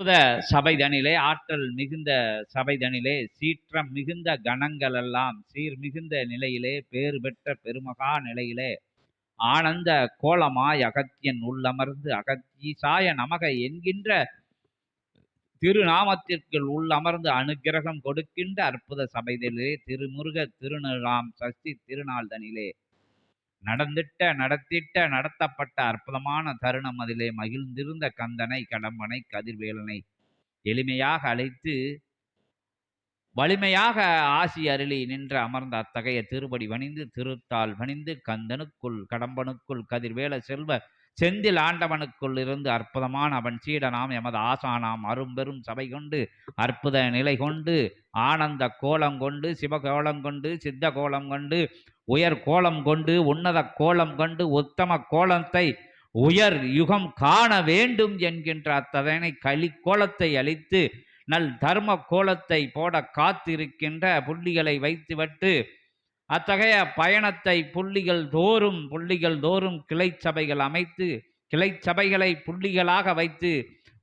அற்புத சபைதனிலே ஆற்றல் மிகுந்த சபைதனிலே சீற்றம் மிகுந்த கணங்கள் எல்லாம் சீர் மிகுந்த நிலையிலே பேறு பெற்ற பெருமகா நிலையிலே ஆனந்த கோலமாய் அகத்தியன் உள்ளமர்ந்து அகத்தீசாய நமக என்கின்ற திருநாமத்திற்குள் உள்ளமர்ந்து அனுக்கிரகம் கொடுக்கின்ற அற்புத சபைதனிலே திருமுருக திருநலாம் சஷ்டி திருநாள் தனிலே நடந்திட்ட நடத்திட்ட நடத்தப்பட்ட அற்புதமான தருணம் அதிலே மகிழ்ந்திருந்த கந்தனை கடம்பனை கதிர்வேலனை எளிமையாக அழைத்து வலிமையாக ஆசி அருளி நின்று அமர்ந்த அத்தகைய திருப்படி வணிந்து திருத்தால் வணிந்து கந்தனுக்குள் கடம்பனுக்குள் கதிர்வேல செல்வ செந்தில் ஆண்டவனுக்குள் இருந்து அற்புதமான அவன் சீடனாம் எமது ஆசானாம் அரும்பெரும் சபை கொண்டு அற்புத நிலை கொண்டு ஆனந்த கோலம் கொண்டு சிவகோலம் கொண்டு சித்த கோலம் கொண்டு உயர் கோலம் கொண்டு உன்னத கோலம் கொண்டு உத்தம கோலத்தை உயர் யுகம் காண வேண்டும் என்கின்ற அத்ததனை களி கோலத்தை அளித்து நல் தர்ம கோலத்தை போட காத்திருக்கின்ற புள்ளிகளை வைத்துவிட்டு அத்தகைய பயணத்தை புள்ளிகள் தோறும் புள்ளிகள் தோறும் கிளை சபைகள் அமைத்து கிளை சபைகளை புள்ளிகளாக வைத்து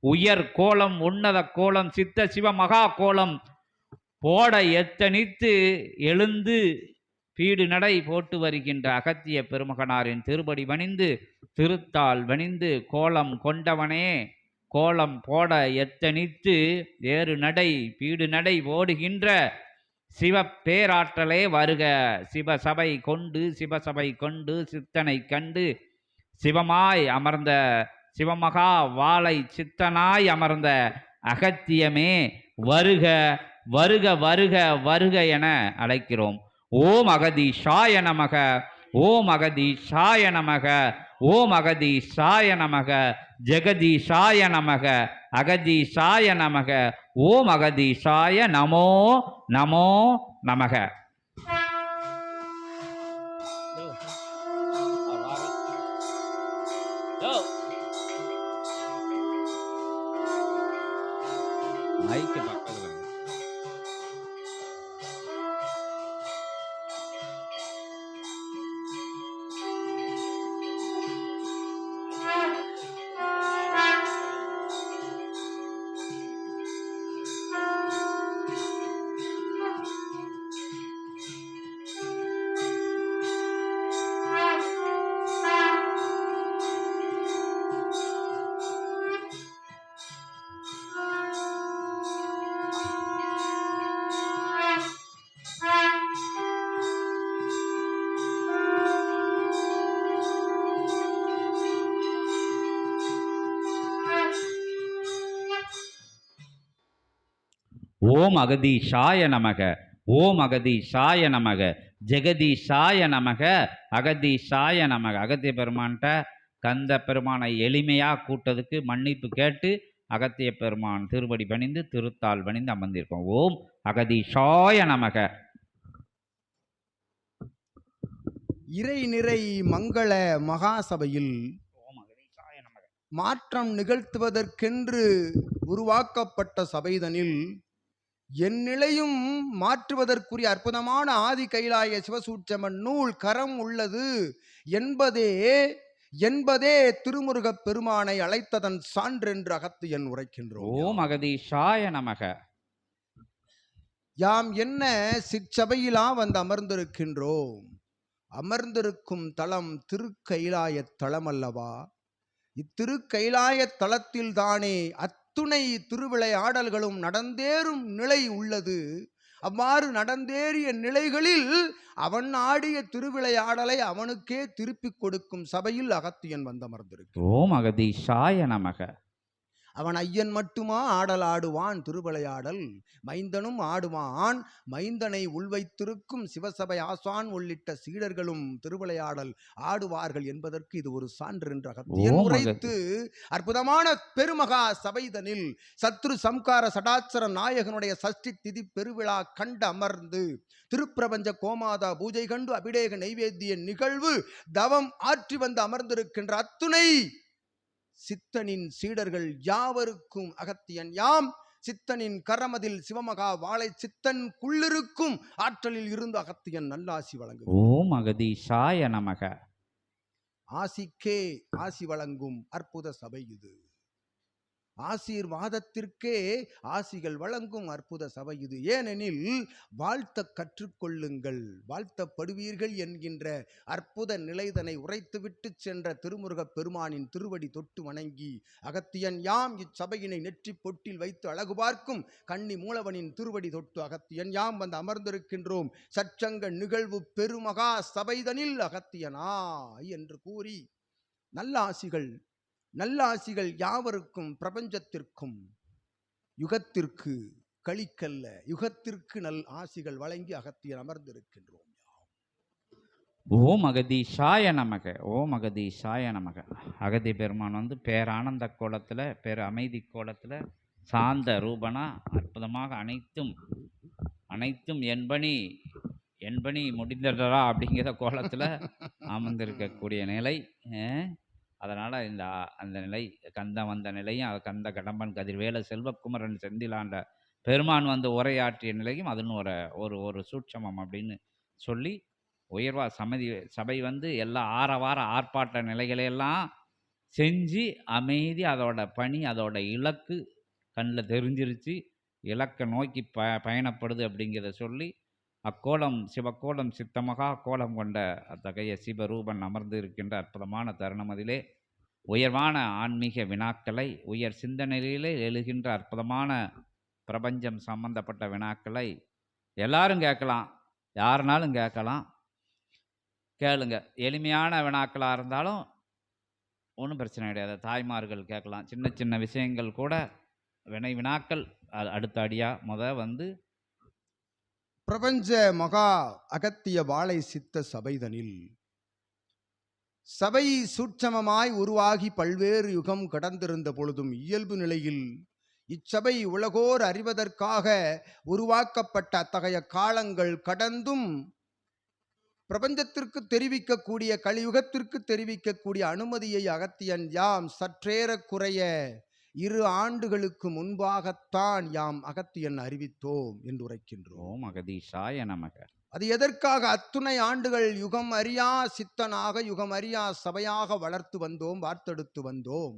உயர் கோலம் உன்னத கோலம் சித்த சிவ மகா கோலம் போட எத்தனித்து எழுந்து பீடு நடை போட்டு வருகின்ற அகத்திய பெருமகனாரின் திருப்படி வணிந்து திருத்தால் வணிந்து கோலம் கொண்டவனே கோலம் போட எத்தனித்து வேறு நடை பீடு நடை ஓடுகின்ற சிவ பேராற்றலே வருக. சிவசபை கொண்டு சிவசபை கொண்டு சித்தனை கண்டு சிவமாய் அமர்ந்த சிவமகா வாளை சித்தனாய் அமர்ந்த அகத்தியமே வருக வருக வருக வருக என அழைக்கிறோம். ஓம் அகதீஷாய நமக ஓம் அகதீஷாய நமக ஓம் அகதீஷாய நமக ஜெகதீஷாய நமக அகதீஷாய நமக ஓம் அகதீஷாய நமோ நமோ நமக. மைக்கு பக்கத்துல ஓம் அகதி சாய நமக ஓம் அகதி சாய நமக ஜெகதி சாய நமக அகதி சாய நமக. அகத்திய பெருமான்கிட்ட கந்த பெருமானை எளிமையாக கூட்டதுக்கு மன்னிப்பு கேட்டு அகத்திய பெருமான் திருவடி பணிந்து திருத்தால் பணிந்து அமர்ந்திருக்கோம். ஓம் அகதி சாய நமக. இறை நிறை மங்கள மகாசபையில் ஓம் நமக மாற்றம் நிகழ்த்துவதற்கென்று உருவாக்கப்பட்ட சபைதனில் என் நிலையும் மாற்றுவதற்குரிய அற்புதமான ஆதி கைலாய சிவசூட்சமன் நூல் கரம் உள்ளது என்பதே என்பதே திருமுருகப் பெருமானை அழைத்ததன் சான்றென்று அகத்தியன் உரைக்கின்றோம். ஓம் அகதீஷாய நமக. யாம் என்ன சிற்சபையிலா வந்து அமர்ந்திருக்கின்றோம்? அமர்ந்திருக்கும் தலம் திருக்கைலாய தலம் அல்லவா இத்திருக்கைலாய தலத்தில் தானே அத்துணை திருவிளையாடல்களும் நடந்தேறும் நிலை உள்ளது. அவ்வாறு நடந்தேறிய நிலைகளில் அவன் ஆடிய திருவிளையாடலை அவனுக்கே திருப்பிக் கொடுக்கும் சபையில் அகத்தியன் வந்தமர்ந்திருக்கு ஓம் அகதீஷாய நமக. அவன் ஐயன் மட்டுமா ஆடல் ஆடுவான் திருவிளையாடல்? மைந்தனும் ஆடுவான். மைந்தனை உள்வைத்திருக்கும் சிவசபை ஆசான் உள்ளிட்ட சீடர்களும் திருவிளையாடல் ஆடுவார்கள் என்பதற்கு இது ஒரு சான்று என்று உரைத்து அற்புதமான பெருமகா சபைதனில் சத்ரு சம்கார சடாச்சர நாயகனுடைய சஷ்டி திதி பெருவிழா கண்டு அமர்ந்து திருப்பிரபஞ்ச கோமாதா பூஜை கண்டு அபிடேக நைவேத்திய நிகழ்வு தவம் ஆற்றி வந்து அமர்ந்திருக்கின்ற அத்துணை சித்தனின் சீடர்கள் யாவருக்கும் அகத்தியன் யாம்? சித்தனின் கரமதில் சிவமகா வாழை சித்தன் குள்ளிருக்கும் ஆற்றலில் இருந்து அகத்தியன் நல்லாசி வழங்கும் ஓம் அகதீஷாய நமக. ஆசிக்கே ஆசி வழங்கும் அற்புத சபை இது. ஆசீர்வாதத்திற்கே ஆசிகள் வழங்கும் அற்புத சபை இது. ஏனெனில் வாழ்த்த கற்றுக்கொள்ளுங்கள். வாழ்த்தப்படுவீர்கள் என்கின்ற அற்புத நிலைதனை உரைத்துவிட்டு சென்ற திருமுருகப் பெருமானின் திருவடி தொட்டு வணங்கி அகத்தியன் யாம் இச்சபையினை நெற்றி பொட்டில் வைத்து அழகு பார்க்கும் கன்னி மூலவனின் திருவடி தொட்டு அகத்தியன் யாம் வந்து அமர்ந்திருக்கின்றோம். சச்சங்க நிகழ்வு பெருமகா சபைதனில் அகத்தியனாய் என்று கூறி நல்ல ஆசிகள் நல்ல ஆசிகள் யாவருக்கும் பிரபஞ்சத்திற்கும் யுகத்திற்கு கழிக்கல்ல யுகத்திற்கு நல் ஆசிகள் வழங்கி அகத்தியர் அமர்ந்திருக்கின்றோம் ஓம் அகதீஷாய நமக. ஓம் அகதீஷாய நமக. அகதி பெருமான் வந்து பேரானந்த கோலத்தில் பேர் அமைதி கோலத்தில் சாந்த ரூபனா அற்புதமாக அனைத்தும் அனைத்தும் என்பனி என்பனி முடிந்தடா அப்படிங்கிற கோலத்தில் அமர்ந்திருக்கக்கூடிய நிலை. அதனால் இந்த அந்த நிலை கந்தம் வந்த நிலையும் அது கந்த கடம்பன் கதிர்வேல செல்வக்குமரன் செந்திலாண்ட பெருமான் வந்து உரையாற்றிய நிலையும் அதுன்னு ஒரு ஒரு ஒரு சூட்சமம் அப்படின்னு சொல்லி உயர்வா சமதி சபை வந்து எல்லா ஆரவார ஆர்ப்பாட்ட நிலைகளையெல்லாம் செஞ்சு அமைதி அதோட பணி அதோட இலக்கு கண்ணில் தெரிஞ்சிருச்சு. இலக்கை நோக்கி ப பயணப்படுது அப்படிங்கிறத சொல்லி அக்கோலம் சிவக்கோலம் சித்தமகா கோலம் கொண்ட அத்தகைய சிவரூபன் அமர்ந்து இருக்கின்ற அற்புதமான தருணம் அதிலே உயர்வான ஆன்மீக வினாக்களை உயர் சிந்தனையிலே எழுகின்ற அற்புதமான பிரபஞ்சம் சம்பந்தப்பட்ட வினாக்களை எல்லாரும் கேட்கலாம். யாருனாலும் கேட்கலாம். கேளுங்க. எளிமையான வினாக்களாக இருந்தாலும் ஒன்றும் பிரச்சனை கிடையாது. தாய்மார்கள் கேட்கலாம். சின்ன சின்ன விஷயங்கள் கூட வினை வினாக்கள் அடுத்த அடியாக முத வந்து பிரபஞ்ச மகா அகத்திய வாழை சித்த சபைதனில். சபை சூட்சமமாய் உருவாகி பல்வேறு யுகம் கடந்திருந்த பொழுதும் இயல்பு நிலையில் இச்சபை உலகோர் அறிவதற்காக உருவாக்கப்பட்ட அத்தகைய காலங்கள் கடந்தும் பிரபஞ்சத்திற்கு தெரிவிக்கக்கூடிய கலியுகத்திற்கு தெரிவிக்கக்கூடிய அனுமதியை அகத்தியன் யாம் சற்றேற குறைய இரு ஆண்டுகளுக்கு முன்பாகத்தான் யாம் அகத்தியன் அறிவித்தோம் என்று உரைக்கின்றோம். அகதீஷாய நமக. அது எதற்காக? அத்துணை ஆண்டுகள் யுகம் அறியா சித்தனாக யுகம் அறியா சபையாக வளர்த்து வந்தோம் வார்த்தெடுத்து வந்தோம்.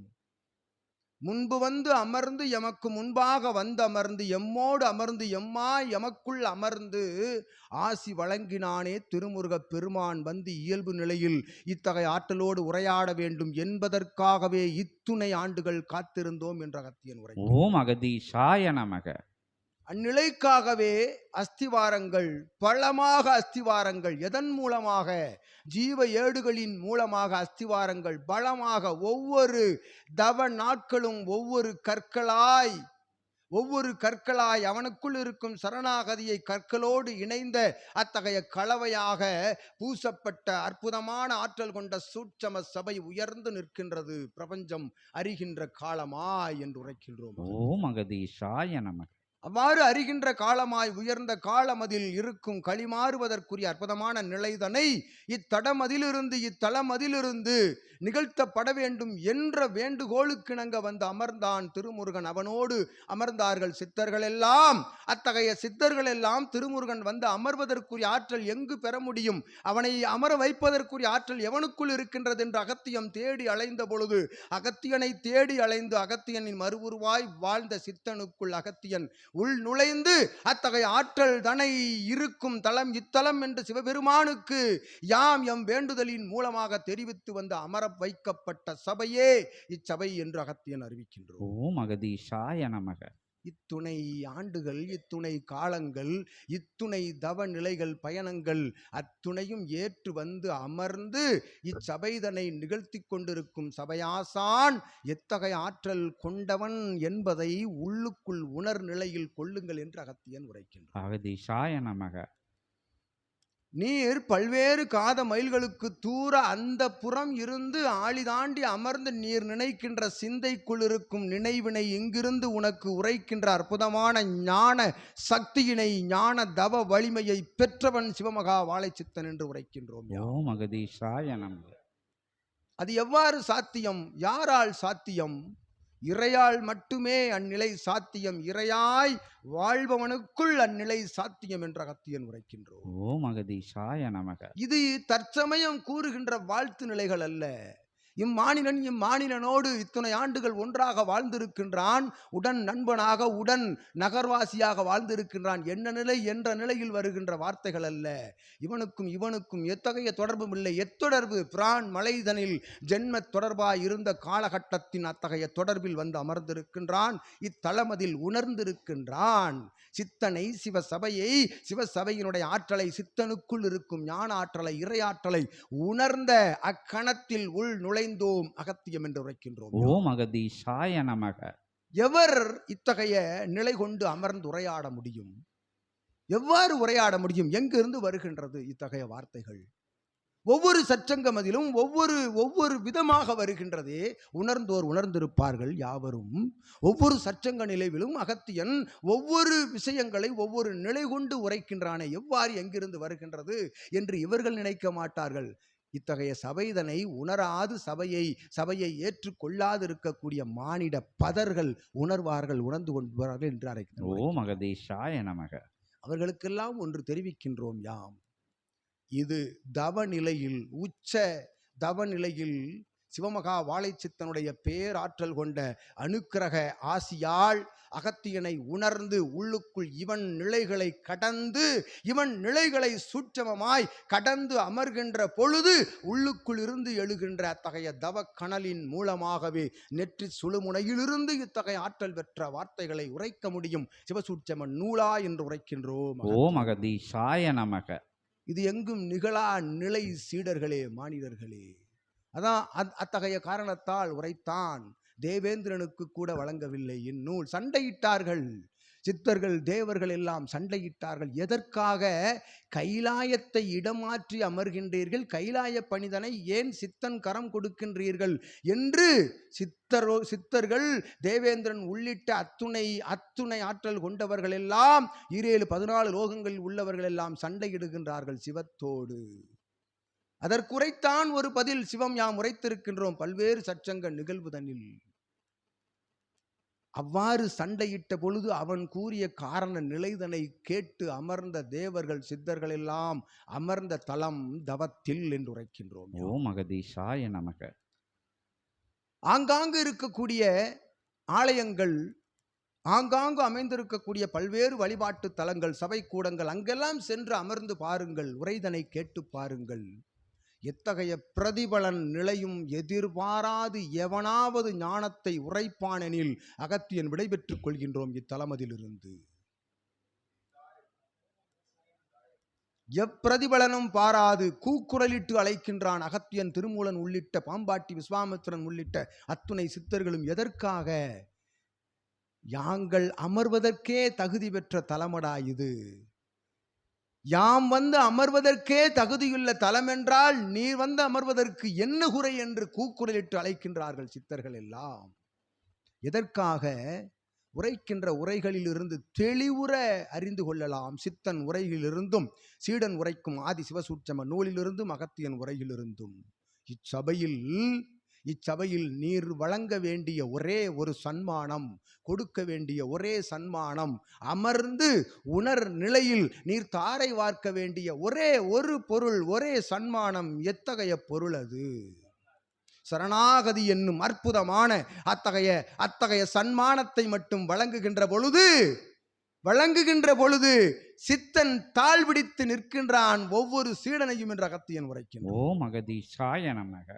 முன்பு வந்து அமர்ந்து எமக்கு முன்பாக வந்து அமர்ந்து எம்மோடு அமர்ந்து எம்மாய் எமக்குள் அமர்ந்து ஆசி வழங்கினானே திருமுருகப் பெருமான் வந்து இயல்பு நிலையில் இத்தகைய ஆற்றலோடு உரையாட வேண்டும் என்பதற்காகவே இத்துணை ஆண்டுகள் காத்திருந்தோம் என்ற அகத்தியன் உரை ஓம் அகதீஷாய நமக. அந்நிலைக்காகவே அஸ்திவாரங்கள் பலமாக அஸ்திவாரங்கள் எதன் மூலமாக? ஜீவ ஏடுகளின் மூலமாக அஸ்திவாரங்கள் பலமாக ஒவ்வொரு தவ நாட்களும் ஒவ்வொரு கற்களாய் ஒவ்வொரு கற்களாய் அவனுக்குள் இருக்கும் சரணாகதியை கற்களோடு இணைந்த அத்தகைய கலவையாக பூசப்பட்ட அற்புதமான ஆற்றல் கொண்ட சூட்சம சபை உயர்ந்து நிற்கின்றது. பிரபஞ்சம் அறிகின்ற காலமாய் என்று உரைக்கின்றோம். ஓ மகதீஷாய நமக்கு அவ்வாறு அறிகின்ற காலமாய் உயர்ந்த காலமதில் இருக்கும் களிமாறுவதற்குரிய அற்புதமான நிலைதனை இத்தடமதிலிருந்து இத்தலமதிலிருந்து நிகழ்த்தப்பட வேண்டும் என்ற வேண்டுகோளுக்கிணங்க வந்து அமர்ந்தான் திருமுருகன். அவனோடு அமர்ந்தார்கள் சித்தர்கள் எல்லாம் அத்தகைய சித்தர்கள் எல்லாம் திருமுருகன் வந்து அமர்வதற்குரிய ஆற்றல் எங்கு பெற முடியும்? அவனை அமர வைப்பதற்குரிய ஆற்றல் எவனுக்குள் இருக்கின்றது என்று அகத்தியம் தேடி அலைந்த பொழுது அகத்தியனை தேடி அலைந்து அகத்தியனின் மறுவுருவாய் வாழ்ந்த சித்தனுக்குள் அகத்தியன் உள் நுழைந்து அத்தகைய ஆற்றல் தனை இருக்கும் தலம் இத்தலம் என்று சிவபெருமானுக்கு யாம் எம் வேண்டுதலின் மூலமாக தெரிவித்து வந்த அமர வைக்கப்பட்ட சபையே இச்சபை என்று அகத்தியன் அறிவிக்கின்றோம். ஓம் அகதீஷாய நமக. இத்துணை ஆண்டுகள் இத்துணை காலங்கள் இத்துணை தவ நிலைகள் பயணங்கள் அத்துணையும் ஏற்று வந்து அமர்ந்து இச்சபைதனை நிகழ்த்தி கொண்டிருக்கும் சபையாசான் எத்தகைய ஆற்றல் கொண்டவன் என்பதை உள்ளுக்குள் உணர் நிலையில் கொள்ளுங்கள் என்று அகத்தியன் உரைக்கின்றான். நமக. நீர் பல்வேறு காத மைல்களுக்கு தூர அந்த புறம் இருந்து ஆழி தாண்டி அமர்ந்து நீர் நினைக்கின்ற சிந்தைக்குள் இருக்கும் நினைவினை இங்கிருந்து உனக்கு உரைக்கின்ற அற்புதமான ஞான சக்தியினை ஞான தவ வலிமையை பெற்றவன் சிவமகா வாழைச்சித்தன் என்று உரைக்கின்றோம். ஓம் அகதீஷாய நமக. அது எவ்வாறு சாத்தியம்? யாரால் சாத்தியம்? இறையால் மட்டுமே அந்நிலை சாத்தியம். இறையாய் வாழ்பவனுக்குள் அந்நிலை சாத்தியம் என்ற அகத்தியன் உரைக்கின்றோம். ஓம் அகதீஷாய நமக. இது தற்சமயம் கூறுகின்ற வாழ்த்து நிலைகள் அல்ல. இம்மானிலன் இம்மானிலனோடு இத்தனை ஆண்டுகள் ஒன்றாக வாழ்ந்திருக்கின்றான். உடன் நண்பனாக உடன் நகர்வாசியாக வாழ்ந்திருக்கின்றான். என்ன நிலை? என்ற நிலையில் வருகின்ற வார்த்தைகள் அல்ல. இவனுக்கும் இவனுக்கும் எத்தகைய தொடர்பும் இல்லை. எத்தொடர்பு? பிரான் மலைதனில் ஜென்ம தொடர்பாய் இருந்த காலகட்டத்தின் அத்தகைய தொடர்பில் வந்து அமர்ந்திருக்கின்றான். இத்தளமதில் உணர்ந்திருக்கின்றான். சித்தனை சிவசபையை சிவசபையினுடைய ஆற்றலை சித்தனுக்குள் இருக்கும் ஞான ஆற்றலை இறையாற்றலை உணர்ந்த அக்கணத்தில் உள் நுழை நுழைந்தோம் அகத்தியம் என்று உரைக்கின்றோம். ஓம் அகதீஷாய நமக. எவர் இத்தகைய நிலை கொண்டு அமர்ந்து உரையாட முடியும்? எவ்வாறு உரையாட முடியும்? எங்கிருந்து வருகின்றது இத்தகைய வார்த்தைகள்? ஒவ்வொரு சச்சங்கமதிலும் ஒவ்வொரு ஒவ்வொரு விதமாக வருகின்றதே. உணர்ந்தோர் உணர்ந்திருப்பார்கள் யாவரும். ஒவ்வொரு சச்சங்க நிலைவிலும் அகத்தியன் ஒவ்வொரு விஷயங்களை ஒவ்வொரு நிலை கொண்டு உரைக்கின்றானே. எவ்வாறு எங்கிருந்து வருகின்றது என்று இவர்கள் நினைக்க மாட்டார்கள். இத்தகைய சபைதனை உணராது சபையை சபையை ஏற்றுக்கொள்ளாது இருக்கக்கூடிய மானிட பதர்கள் உணர்வார்கள் உணர்ந்து கொள்வார்கள் என்று அழைக்கின்றோம் ஓம் அகதீஷாய நமக. அவர்களுக்கெல்லாம் ஒன்று தெரிவிக்கின்றோம் யாம். இது தவநிலையில் உச்ச தவநிலையில் சிவமகா வாழைச்சித்தனுடைய பேராற்றல் கொண்ட அனுக்கிரக ஆசியால் அகத்தியனை உணர்ந்து உள்ளுக்குள் இவன் நிலைகளை கடந்து இவன் நிலைகளை சூட்சமமாய் கடந்து அமர்கின்ற பொழுது உள்ளுக்குள் இருந்து எழுகின்ற அத்தகைய தவக்கணலின் மூலமாகவே நெற்றி சுழுமுனையிலிருந்து இத்தகைய ஆற்றல் பெற்ற வார்த்தைகளை உரைக்க முடியும். சிவசூட்சமன் நூலா என்று உரைக்கின்றோம் ஓம் அகதீஷாய நமக. இது எங்கும் நிகழா நிலை சீடர்களே மானிடர்களே. அதான் அத்- அத்தகைய காரணத்தால் உரைத்தான் தேவேந்திரனுக்கு கூட வழங்கவில்லை இந்நூல் சண்டையிட்டார்கள். சித்தர்கள் தேவர்கள் எல்லாம் சண்டையிட்டார்கள். எதற்காக? கைலாயத்தை இடமாற்றி அமர்கின்றீர்கள். கைலாய பணிதனை ஏன் சித்தன் கரம் கொடுக்கின்றீர்கள் என்று சித்தரோ சித்தர்கள் தேவேந்திரன் உள்ளிட்ட அத்துணை அத்துணை ஆற்றல் கொண்டவர்கள் எல்லாம் ஈரேழு பதினாலு லோகங்களில் உள்ளவர்கள் எல்லாம் சண்டையிடுகின்றார்கள் சிவத்தோடு. அதற்குரைத்தான் ஒரு பதில் சிவம் யாம் உரைத்திருக்கின்றோம் பல்வேறு சச்சங்க நிகழ்வுதனில். அவ்வாறு சண்டையிட்ட பொழுது அவன் கூறிய காரண நிலைதனை கேட்டு அமர்ந்த தேவர்கள் சித்தர்கள் எல்லாம் அமர்ந்த தலம் தவத்தில் என்று உரைக்கின்றோம் யாம். ஓம் அகதீஷாய நமக. ஆங்காங்கு இருக்கக்கூடிய ஆலயங்கள் ஆங்காங்கு அமைந்திருக்கக்கூடிய பல்வேறு வழிபாட்டு தலங்கள் சபை கூடங்கள் அங்கெல்லாம் சென்று அமர்ந்து பாருங்கள் உரைதனை கேட்டு பாருங்கள். எத்தகைய பிரதிபலன் நிலையும் எதிர்பாராது எவனாவது ஞானத்தை உரைப்பானெனில் அகத்தியன் விடைபெற்றுக் கொள்கின்றோம் இத்தலமதிலிருந்து. எப்பிரதிபலனும் பாராது கூக்குரலிட்டு அழைக்கின்றான் அகத்தியன் திருமூலன் உள்ளிட்ட பாம்பாட்டி விஸ்வாமித்திரன் உள்ளிட்ட அத்துணை சித்தர்களும் எதற்காக? யாங்கள் அமர்வதற்கே தகுதி பெற்ற தலமடா இது. யாம் வந்து அமர்வதற்கே தகுதியுள்ள தலமென்றால் நீர் வந்து அமர்வதற்கு என்ன குறை என்று கூக்குரலிட்டு அழைக்கின்றார்கள் சித்தர்கள் எல்லாம். எதற்காக? உரைக்கின்ற உரைகளிலிருந்து தெளிவுற அறிந்து கொள்ளலாம். சித்தன் உரையிலிருந்தும் சீடன் உரைக்கும் ஆதி சிவசூட்சம நூலிலிருந்தும் அகத்தியன் உரையிலிருந்தும். இச்சபையில் இச்சபையில் நீர் வழங்க வேண்டிய ஒரே ஒரு சன்மானம் கொடுக்க வேண்டிய ஒரே சன்மானம் அமர்ந்து உணர் நிலையில் நீர் தாரை வார்க்க வேண்டிய ஒரே ஒரு பொருள் ஒரே சன்மானம் எத்தகைய பொருள் அது? சரணாகதி என்னும் அற்புதமான அத்தகைய அத்தகைய சன்மானத்தை மட்டும் வழங்குகின்ற பொழுது வழங்குகின்ற பொழுது சித்தன் தாழ்விடித்து நிற்கின்றான் ஒவ்வொரு சீடனையும் என்ற அகத்தியன் உரைக்கின்றான். மகதி அகதீஷாய நமக.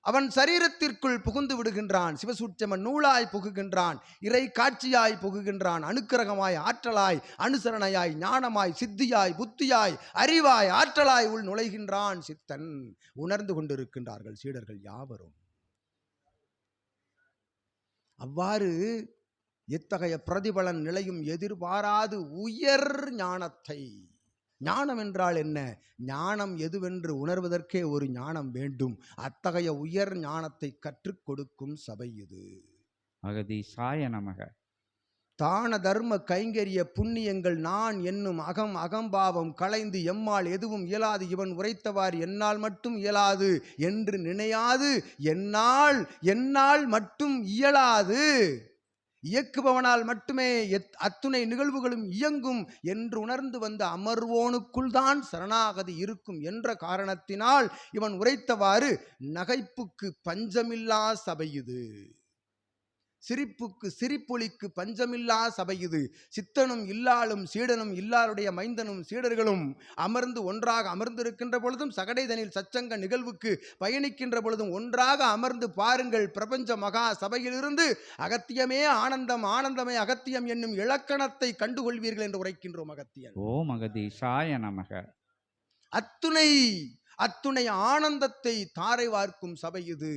அவன் சரீரத்திற்குள் புகுந்து விடுகின்றான். சிவசூட்சமன் நூலாய் புகுகின்றான். இறை காட்சியாய் புகுகின்றான். அனுக்கிரகமாய் ஆற்றலாய் அனுசரணையாய் ஞானமாய் சித்தியாய் புத்தியாய் அறிவாய் ஆற்றலாய் உள் நுழைகின்றான் சித்தன். உணர்ந்து கொண்டிருக்கின்றார்கள் சீடர்கள் யாவரும். அவ்வாறு எத்தகைய பிரதிபலன் நிலையும் எதிர்பாராது உயர் ஞானத்தை. ஞானம் என்றால் என்ன? ஞானம் எதுவென்று உணர்வதற்கே ஒரு ஞானம் வேண்டும். அத்தகைய உயர் ஞானத்தை கற்றுக் கொடுக்கும் சபை இது. அகதீஷாய நமக. தான தர்ம கைங்கரிய புண்ணியங்கள் நான் என்னும் அகம் அகம்பாவம் களைந்து எம்மால் எதுவும் இயலாது. இவன் உரைத்தவாறு என்னால் மட்டும் இயலாது என்று நினையாது. என்னால் என்னால் மட்டும் இயலாது. இயக்குபவனால் மட்டுமே எத்- அத்துணை நிகழ்வுகளும் இயங்கும் என்று உணர்ந்து வந்த அமர்வோனுக்குள் தான் சரணாகதி இருக்கும் என்ற காரணத்தினால் இவன் உரைத்தவாறு நகைப்புக்கு பஞ்சமில்லா சபையுது சிரிப்புக்கு சிரிப்பொலிக்கு பஞ்சமில்லா சபை இது. சித்தனும் இல்லாளும் சீடனும் இல்லாருடைய மைந்தனும் சீடர்களும் அமர்ந்து ஒன்றாக அமர்ந்திருக்கின்ற பொழுதும் சகடைதனில் சச்சங்க நிகழ்வுக்கு பயணிக்கின்ற பொழுதும் ஒன்றாக அமர்ந்து பாருங்கள். பிரபஞ்ச மகா சபையிலிருந்து அகத்தியமே ஆனந்தம் ஆனந்தமே அகத்தியம் என்னும் இலக்கணத்தை கண்டுகொள்வீர்கள் என்று உரைக்கின்றோம் அகத்தியன். ஓம் அகதீஷாய நமக. அத்துணை அத்துணை ஆனந்தத்தை தாரை வார்க்கும் சபை இது.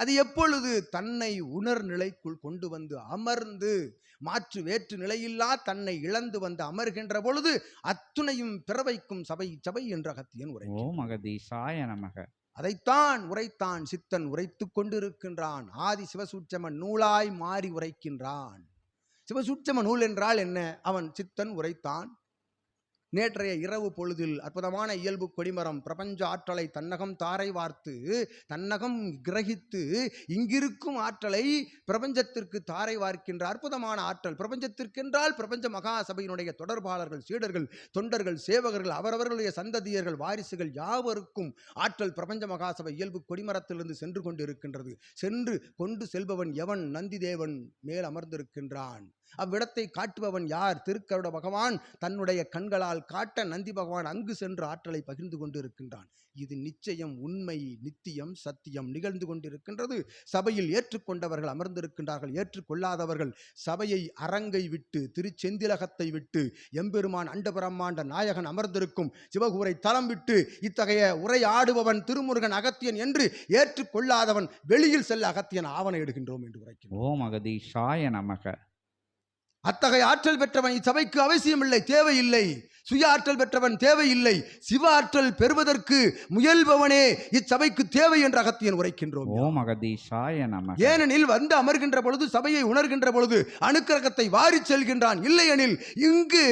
அது எப்பொழுது தன்னை உணர் நிலைக்குள் கொண்டு வந்து அமர்ந்து மாற்று வேற்று நிலையில்லா தன்னை இழந்து வந்து அமர்கின்ற பொழுது அத்துணையும் பிறவைக்கும் சபை சபை என்ற அகத்தியன் உரை ஓம் அகதீஷாய நமக. அதைத்தான் உரைத்தான் சித்தன் உரைத்துக் கொண்டிருக்கின்றான். ஆதி சிவசூட்சமன் நூலாய் மாறி உரைக்கின்றான். சிவசூட்சம நூல் என்றால் என்ன? அவன் சித்தன் உரைத்தான் நேற்றைய இரவு பொழுதில் அற்புதமான இயல்பு கொடிமரம் பிரபஞ்ச ஆற்றலை தன்னகம் தாரை வார்த்து தன்னகம் கிரகித்து இங்கிருக்கும் ஆற்றலை பிரபஞ்சத்திற்கு தாரை வார்க்கின்ற அற்புதமான ஆற்றல் பிரபஞ்சத்திற்கென்றால் பிரபஞ்ச மகாசபையினுடைய தொடர்பாளர்கள் சீடர்கள் தொண்டர்கள் சேவகர்கள் அவரவர்களுடைய சந்ததியர்கள் வாரிசுகள் யாவருக்கும் ஆற்றல் பிரபஞ்ச மகாசபை இயல்பு கொடிமரத்திலிருந்து சென்று கொண்டிருக்கின்றது. சென்று கொண்டு செல்பவன் எவன்? நந்திதேவன் மேல் அமர்ந்திருக்கின்றான். அவ்விடத்தை காட்டுபவன் யார்? திருக்கருட பகவான் தன்னுடைய கண்களால் காட்ட நந்தி பகவான் அங்கு சென்று ஆற்றலை பகிர்ந்து கொண்டிருக்கின்றான். இது நிச்சயம் உண்மை நித்தியம் சத்தியம் நிகழ்ந்து கொண்டிருக்கின்றது. சபையில் ஏற்றுக்கொண்டவர்கள் அமர்ந்திருக்கின்றார்கள் ஏற்றுக்கொள்ளாதவர்கள் சபையை அரங்கை விட்டு திருச்செந்திலகத்தை விட்டு எம்பெருமான் அண்டபிரம்மாண்ட நாயகன் அமர்ந்திருக்கும் சிவகூரை தலம் விட்டு இத்தகைய உரையாடுபவன் திருமுருகன் அகத்தியன் என்று ஏற்றுக்கொள்ளாதவன் வெளியில் செல்ல அகத்தியன் ஆவண எடுகின்றோம் என்று உரைக்கின்றோம். ஓம் அகதீஷாய நமக. அத்தகைய ஆற்றல் பெற்றவன் இச்சபைக்கு அவசியமில்லை தேவையில்லை. சுய ஆற்றல் பெற்றவன் தேவையில்லை. சிவ ஆற்றல் பெறுவதற்கு முயல்பவனே இச்சபைக்கு தேவை என்ற அகத்தியன் உரைக்கின்றோம். ஓம் அகதீஷாய ஏனெனில் வந்து அமர்கின்ற பொழுது சபையை உணர்கின்ற பொழுது அணுக்கிரகத்தை வாரிச் செல்கின்றான். இல்லையெனில் இங்கு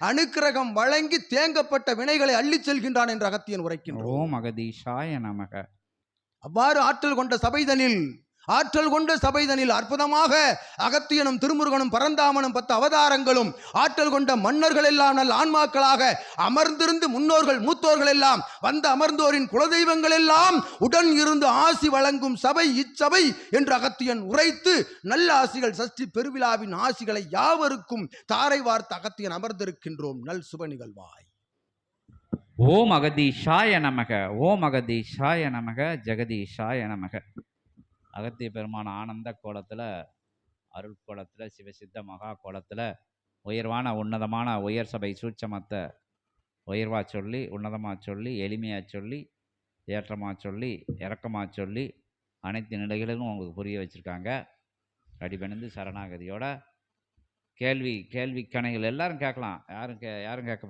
அணுக்கிரகம் வழங்கி தேங்கப்பட்ட வினைகளை அள்ளிச் செல்கின்றான் என்ற அகத்தியன் உரைக்கின்றோம். ஓம் அகதீஷாய நமக. அவ்வாறு ஆற்றல் கொண்ட சபைதனில் ஆற்றல் கொண்ட சபைதனில் அற்புதமாக அகத்தியனும் திருமுருகனும் பரந்தாமனும் பத்து அவதாரங்களும் ஆற்றல் கொண்ட மன்னர்கள் எல்லாம் நல்ல ஆன்மாக்களாக அமர்ந்திருந்து முன்னோர்கள் மூத்தோர்கள் எல்லாம் வந்த அமர்ந்தோரின் குலதெய்வங்கள் எல்லாம் உடன் இருந்து ஆசி வழங்கும் சபை இச்சபை என்று அகத்தியன் உரைத்து நல்ல ஆசிகள் சஷ்டி பெருவிழாவின் ஆசிகளை யாவருக்கும் தாரை வார்த்த அகத்தியன் அமர்ந்திருக்கின்றோம். நல் சுப நிகழ்வாய். ஓம் அகதீஷாய நமக ஓம் அகதீஷாய நமக ஜெகதீஷாய நமக. அகத்திய பெருமான் ஆனந்த கோலத்தில் அருள் கோலத்தில் சிவசித்த மகா கோலத்தில் உயர்வான உன்னதமான உயர் சபை சூட்சமத்தை உயர்வாக சொல்லி உன்னதமாக சொல்லி எளிமையாக சொல்லி ஏற்றமாக சொல்லி இறக்கமாக சொல்லி அனைத்து நிலைகளிலும் உங்களுக்கு புரிய வச்சுருக்காங்க. அடிபணிந்து சரணாகதியோட கேள்வி கேள்வி கணைகள் எல்லாரும் கேட்கலாம். யாரும் கே யாரும் கேட்க